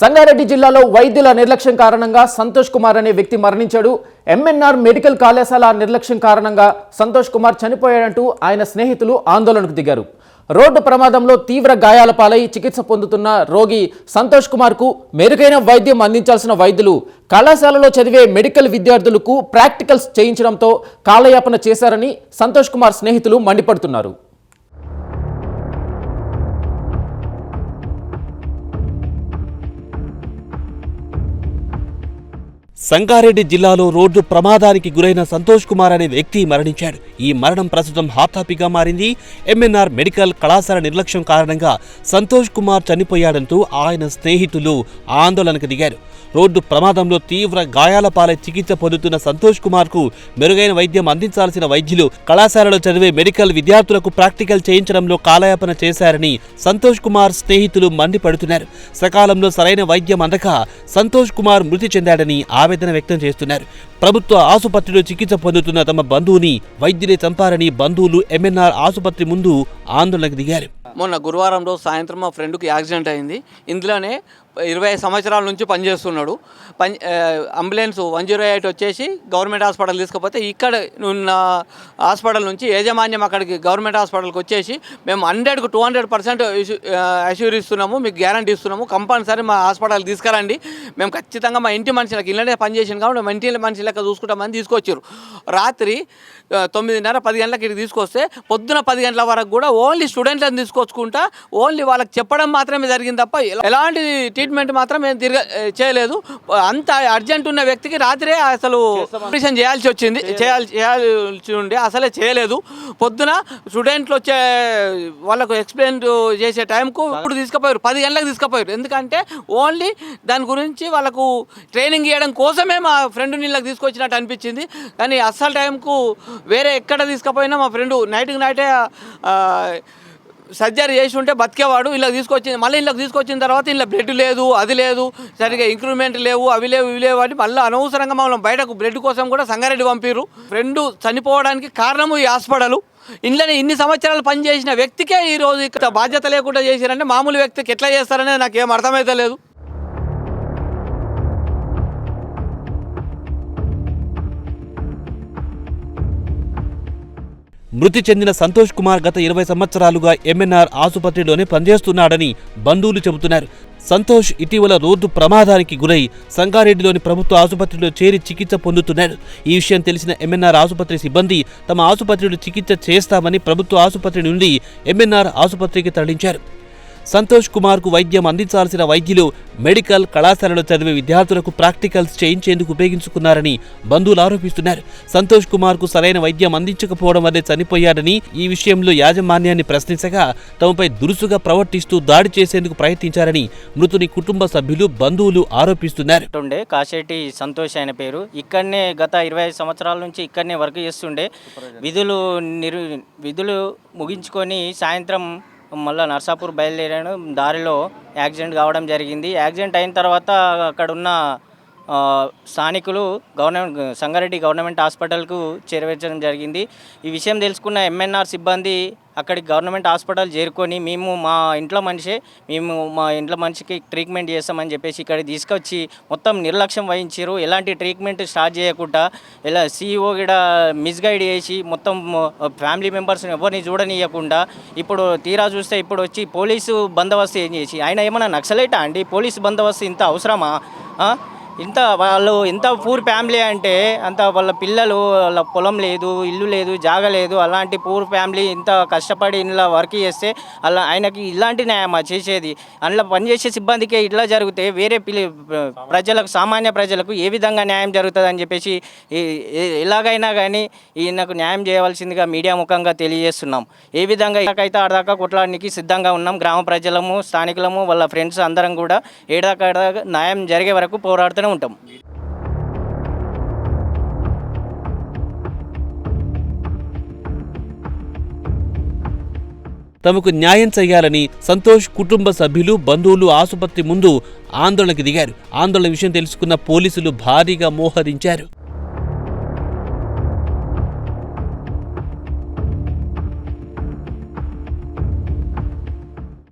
సంగారెడ్డి జిల్లాలో వైద్యుల నిర్లక్ష్యం కారణంగా సంతోష్ కుమార్ అనే వ్యక్తి మరణించాడు. ఎంఎన్ఆర్ మెడికల్ కళాశాల నిర్లక్ష్యం కారణంగా సంతోష్ కుమార్ చనిపోయాడంటూ ఆయన స్నేహితులు ఆందోళనకు దిగారు. రోడ్డు ప్రమాదంలో తీవ్ర గాయాల పాలై చికిత్స పొందుతున్న రోగి సంతోష్ కుమార్కు మెరుగైన వైద్యం అందించాల్సిన వైద్యులు కళాశాలలో చదివే మెడికల్ విద్యార్థులకు ప్రాక్టికల్స్ చేయించడంతో కాలయాపన చేశారని సంతోష్ కుమార్ స్నేహితులు మండిపడుతున్నారు. సంగారెడ్డి జిల్లాలో రోడ్డు ప్రమాదానికి గురైన సంతోష్ కుమార్ అనే వ్యక్తి మరణించాడు. ఈ మరణం ప్రస్తుతం హాతాపిగా మారింది. ఎంఎన్ఆర్ మెడికల్ కళాశాల నిర్లక్ష్యం కారణంగా సంతోష్ కుమార్ చనిపోయాడంటూ ఆయన స్నేహితులు ఆందోళనకు దిగారు. రోడ్డు ప్రమాదంలో తీవ్ర గాయాల పాలై చికిత్స పొందుతున్న సంతోష్ కుమార్కు మెరుగైన వైద్యం అందించాల్సిన వైద్యులు కళాశాలలో చదివే మెడికల్ విద్యార్థులకు ప్రాక్టికల్ చేయించడంలో కాలయాపన చేశారని సంతోష్ కుమార్ స్నేహితులు మండిపడుతున్నారు. సకాలంలో సరైన వైద్యం అందక సంతోష్ కుమార్ మృతి చెందాడని ఆమె ఆవేదన వ్యక్తం చేస్తున్నారు. ప్రభుత్వ ఆసుపత్రిలో చికిత్స పొందుతున్న తమ బంధువుని వైద్యులే చంపారని బంధువులు ఎంఎన్ఆర్ ఆసుపత్రి ముందు ఆందోళనకు దిగారు. మొన్న గురువారం రోజు సాయంత్రం మా ఫ్రెండ్కి యాక్సిడెంట్ అయింది. ఇందులోనే ఇరవై సంవత్సరాల నుంచి పనిచేస్తున్నాడు. పని అంబులెన్స్ వన్ జీరో ఎయిట్ వచ్చేసి గవర్నమెంట్ హాస్పిటల్ తీసుకుపోతే ఇక్కడ ఉన్న హాస్పిటల్ నుంచి యాజమాన్యం అక్కడికి గవర్నమెంట్ హాస్పిటల్కి వచ్చేసి మేము హండ్రెడ్కు టూ హండ్రెడ్ పర్సెంట్ అష్యూర్ ఇస్తున్నాము మీకు గ్యారంటీ ఇస్తున్నాము. కంపల్సరీ మా హాస్పిటల్ తీసుకురండి. మేము ఖచ్చితంగా మా ఇంటి మనుషులకు ఇళ్ళనే పనిచేసాను కాబట్టి మా ఇంటి మనిషి లెక్క చూసుకుంటామని తీసుకొచ్చారు. రాత్రి తొమ్మిదిన్నర పది గంటలకు ఇక్కడికి తీసుకొస్తే పొద్దున పది గంటల వరకు కూడా ఓన్లీ స్టూడెంట్లను తీసుకొచ్చుకుంటా ఓన్లీ వాళ్ళకి చెప్పడం మాత్రమే జరిగింది తప్ప ఎలాంటి ట్రీట్మెంట్ మాత్రం ఏం తిరగ చేయలేదు. అంత అర్జెంట్ ఉన్న వ్యక్తికి రాత్రే అసలు ఆపరేషన్ చేయాల్సి వచ్చింది. చేయాల్సి చేయాల్సి ఉండి అసలే చేయలేదు. పొద్దున స్టూడెంట్లు వచ్చే వాళ్ళకు ఎక్స్ప్లెయిన్ చేసే టైంకు ఇప్పుడు తీసుకుపోయారు. పది గంటలకు తీసుకుపోయారు. ఎందుకంటే ఓన్లీ దాని గురించి వాళ్ళకు ట్రైనింగ్ ఇవ్వడం కోసమే మా ఫ్రెండ్ నీళ్ళకి తీసుకొచ్చినట్టు అనిపించింది. కానీ అస్సలు టైంకు వేరే ఎక్కడ తీసుకుపోయినా మా ఫ్రెండ్ నైట్కి నైటే సర్జరీ చేసి ఉంటే బతికేవాడు ఇలా తీసుకొచ్చింది మళ్ళీ ఇళ్ళకి తీసుకొచ్చిన తర్వాత ఇలా బ్లడ్ లేదు అది లేదు సరిగ్గా ఇంక్రిమెంట్ లేవు అవి లేవు ఇవి లేవు అని మళ్ళీ అనవసరంగా మమ్మల్ని బయటకు బ్లడ్ కోసం కూడా సంగారెడ్డి పంపిరు ఫ్రెండ్ చనిపోవడానికి కారణము ఈ హాస్పిటల్. ఇంట్లోనే ఇన్ని సంవత్సరాలు పనిచేసిన వ్యక్తికే ఈరోజు ఇక్కడ బాధ్యత లేకుండా చేసిరంటే మామూలు వ్యక్తికి ఎట్లా చేస్తారనేది నాకు ఏం అర్థమైతే లేదు. మృతి చెందిన సంతోష్ కుమార్ గత ఇరవై సంవత్సరాలుగా ఎంఎన్ఆర్ ఆసుపత్రిలోనే పనిచేస్తున్నాడని బంధువులు చెబుతున్నారు. సంతోష్ ఇటీవల రోడ్డు ప్రమాదానికి గురై సంగారెడ్డిలోని ప్రభుత్వ ఆసుపత్రిలో చేరి చికిత్స పొందుతున్నారు ఈ విషయం తెలిసిన ఎంఎన్ఆర్ ఆసుపత్రి సిబ్బంది తమ ఆసుపత్రిలో చికిత్స చేస్తామని ప్రభుత్వ ఆసుపత్రి నుండి ఎంఎన్ఆర్ ఆసుపత్రికి తరలించారు. సంతోష్ కుమార్కు వైద్యం అందించాల్సిన వైద్యులు మెడికల్ కళాశాలలో చదివే విద్యార్థులకు ప్రాక్టికల్స్ చేయించేందుకు ఉపయోగించుకున్నారని బంధువులు ఆరోపిస్తున్నారు. సంతోష్ కుమార్కు సరైన వైద్యం అందించకపోవడం వల్లే చనిపోయాడని ఈ విషయంలో యాజమాన్యాన్ని ప్రశ్నించగా తమపై దురుసుగా ప్రవర్తిస్తూ దాడి చేసేందుకు ప్రయత్నించారని మృతుని కుటుంబ సభ్యులు బంధువులు ఆరోపిస్తున్నారు. ఉండే కాశెట్టి సంతోష్ ఆయన పేరు. ఇక్కడనే గత ఇరవై ఐదు సంవత్సరాల నుంచి ఇక్కడనే వర్క్ చేస్తుండే. విధులు నిరు విధులు ముగించుకొని సాయంత్రం మళ్ళీ నర్సాపూర్ బయలుదేరాను. దారిలో యాక్సిడెంట్ కావడం జరిగింది. యాక్సిడెంట్ అయిన తర్వాత అక్కడున్న స్థానికులు గవర్నమెంట్ సంగారెడ్డి గవర్నమెంట్ హాస్పిటల్కు చేరవేర్చడం జరిగింది. ఈ విషయం తెలుసుకున్న ఎంఎన్ఆర్ సిబ్బంది అక్కడికి గవర్నమెంట్ హాస్పిటల్ చేరుకొని మేము మా ఇంట్లో మనిషే మేము మా ఇంట్లో మనిషికి ట్రీట్మెంట్ చేస్తామని చెప్పేసి ఇక్కడికి తీసుకొచ్చి మొత్తం నిర్లక్ష్యం వహించారు ఎలాంటి ట్రీట్మెంట్ స్టార్ట్ చేయకుండా ఇలా సీఈఓ కూడా మిస్గైడ్ చేసి మొత్తం ఫ్యామిలీ మెంబర్స్ని ఎవరిని చూడనియకుండా ఇప్పుడు తీరా చూస్తే ఇప్పుడు వచ్చి పోలీసు బందోబస్తు ఏం చేసి ఆయన ఏమైనా నక్సలైటా అండి? పోలీసు బందోబస్తు ఇంత అవసరమా? ఇంత వాళ్ళు ఇంత పూర్ ఫ్యామిలీ అంటే అంత వాళ్ళ పిల్లలు వాళ్ళ పొలం లేదు ఇల్లు లేదు జాగ లేదు అలాంటి పూర్ ఫ్యామిలీ ఇంత కష్టపడి ఇలా వర్క్ చేస్తే అలా ఆయనకి ఇలాంటి న్యాయమా చేసేది? అందులో పనిచేసే సిబ్బందికే ఇట్లా జరిగితే వేరే పిల్లి ప్రజలకు సామాన్య ప్రజలకు ఏ విధంగా న్యాయం జరుగుతుంది అని చెప్పేసి ఎలాగైనా కానీ ఈయనకు న్యాయం చేయవలసిందిగా మీడియా ముఖంగా తెలియజేస్తున్నాం. ఏ విధంగా ఇలాగైతే ఆడదాకా కొట్లాడడానికి సిద్ధంగా ఉన్నాం. గ్రామ ప్రజలము స్థానికులము వాళ్ళ ఫ్రెండ్స్ అందరం కూడా ఏడాక న్యాయం జరిగే వరకు పోరాడుతూనే ఉంటాం. తమకు న్యాయం చేయాలని సంతోష్ కుటుంబ సభ్యులు బంధువులు ఆసుపత్రి ముందు ఆందోళనకు దిగారు. ఆందోళన విషయం తెలుసుకున్న పోలీసులు భారీగా మోహరించారు.